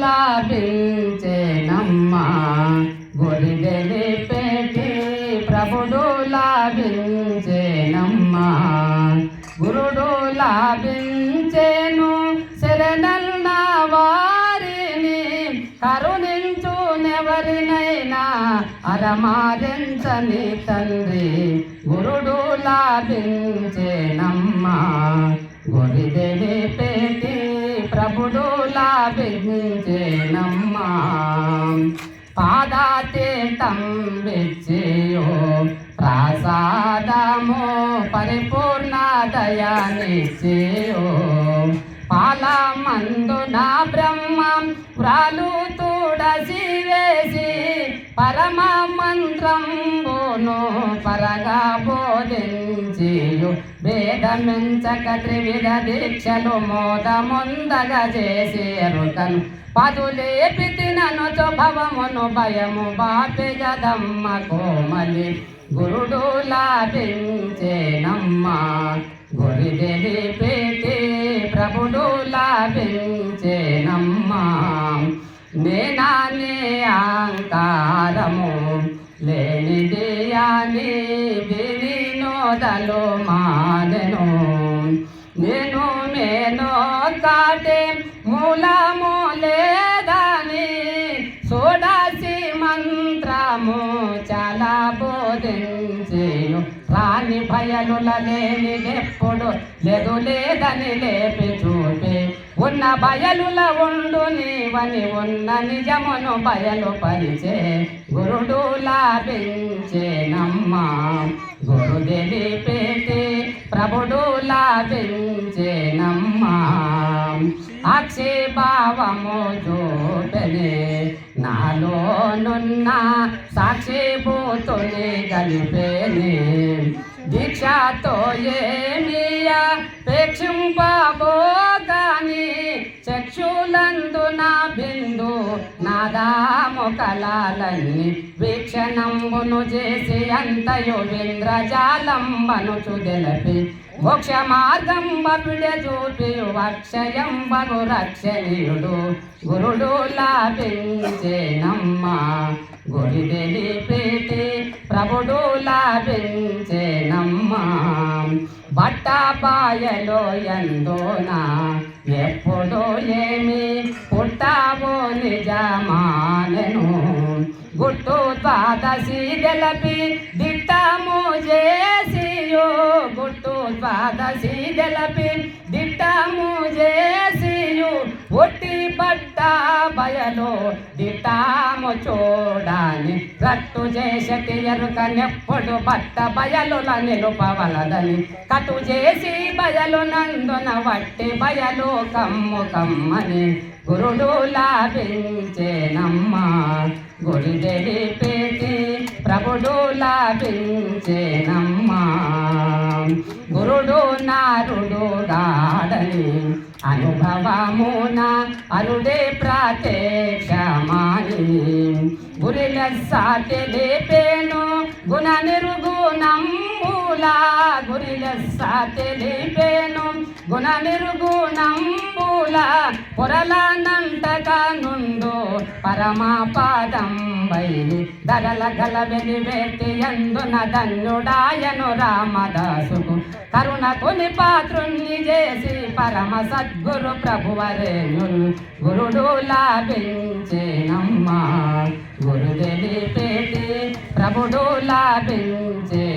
లాభించేనమ్మా. గురి పెట్టి ప్రభుడు లాభించేనమ్మా. గురుడు లాభించేను శరణన్న వారిని కరుణించు నెవరినైనా అరమారించని తండ్రి. గురుడు లాభించేనమ్మా. గురి పెట్టి లాభించేనమ్మా పాదాతీర్థం విచ్చయో ప్రసాదము పరిపూర్ణ దయానిచ్చయో పాలమందున బ్రహ్మం వ్రాలు తుడసి వేసి పరమ మంత్రంబును పరగా బోధించియో. వేదమించక త్రివిధ దీక్షలు మోదముందగ చేసేరు తను పదులేపి నను భవమును భయము బాపి గదమ్మ కోమలి. గురుడు లాభించేనమ్మా గురి పెట్టి ప్రభుడు లాభించేనమ్మా నేనానే అహంకారము లేనిది అని మొదలు మాదెను నేను మేనో కాటే మూలము లేదని సోడాసి మంత్రము చాలా బోధించేను రాని భయలుల లేనిదెప్పుడు లేదు లేదని లేపి చూపే. ఉన్న బయలుల ఉండు నీవని ఉన్న నిజమును బయలు పరిచే గురుడు లాభించేనమ్మా. గురు పెట్టి ప్రభుడు లాభించేనమ్మా ఆక్షేభావము చూపెనే నాలోనున్న సాక్షిభూతుని కలిపేనే దీక్షతో ఏమియా ప్రేక్షింపబోగాని నా బిందు నాదాముకలాలని వీక్షణంబును చేసి అంతయు ఇంద్రజాలంబను చుదెలపి మోక్ష మార్గం బపిడే చూపి అక్షయం బగు రక్షణీయుడు. గురుడు లాభించేనమ్మా గురి తెలిపేటి ప్రభుడు లాభించ బట్ట ఎందోనా ఎప్పుడు ఏమి పుట్టావో నిజమానను. గుట్టు ద్వాదశి గెలపి దిట్టము చేసి గుట్టు ద్వాదశి గెలపి దిట్టము చేసి పట్టా బట్ట బయలు దిటాము చూడాని. రట్టు చేసటి ఎరుక నెప్పుడు బట్ట బయలుల నిలుపవలదని. కటు చేసి బయలు నందున వట్టి బయలు కమ్ము కమ్మని. గురుడు లాభించేనమ్మా గుడి పెట్టి ప్రభుడు లాభించేనమ్మా. గురుడు నారుడు గాడని అనుభవమున అరుడే ప్రత్యక్షమాని గురిల సాతి లేపేను గుణ నిరుగుణంబులా గురిల సాటి లేపేను గుణ నిరుగుణంబులా పొరలనంటక నుండు పరమాపాదం బయలి. ధరల గల వెలివేటి ఎందున ధన్యుడాయను రామదాసుకు. కరుణ కొని పాత్రుణ్ణి పరమ సద్గురు ప్రభువరేణులు గురుడు లాభించేనమ్మా. గురుదేవి పేటి ప్రభుడు లాభించే